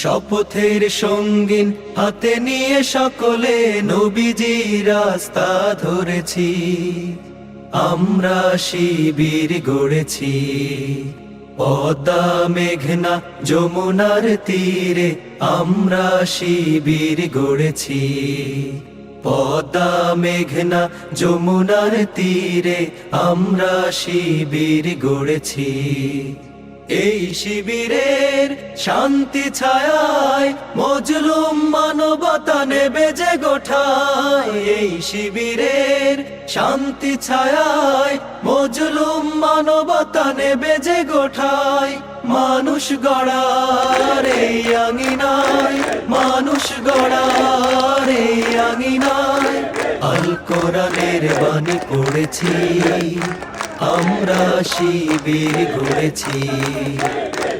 শপথের সঙ্গীন হাতে নিয়ে সকলে নবীজি রাস্তা ধরেছি। আমরা শিবির গড়েছি। পদ্মা মেঘনা যমুনার তীরে আমরা শিবির গড়েছি। পদ্মা মেঘনা যমুনার তীরে আমরা শিবির গড়েছি। এই শিবিরের শান্তি ছায়ায় মজলুম মানবতা নেবে যে গোঠায়। এই শিবিরের শান্তি ছায়ায় মজলুম মানবতা নেবে যে গোঠায়। মানুষ গড়ার এই আঙিনায়, মানুষ গড়ার এই আঙিনায়। আল কোরআনের বাণী পড়েছি, আমরা শিবির গড়েছি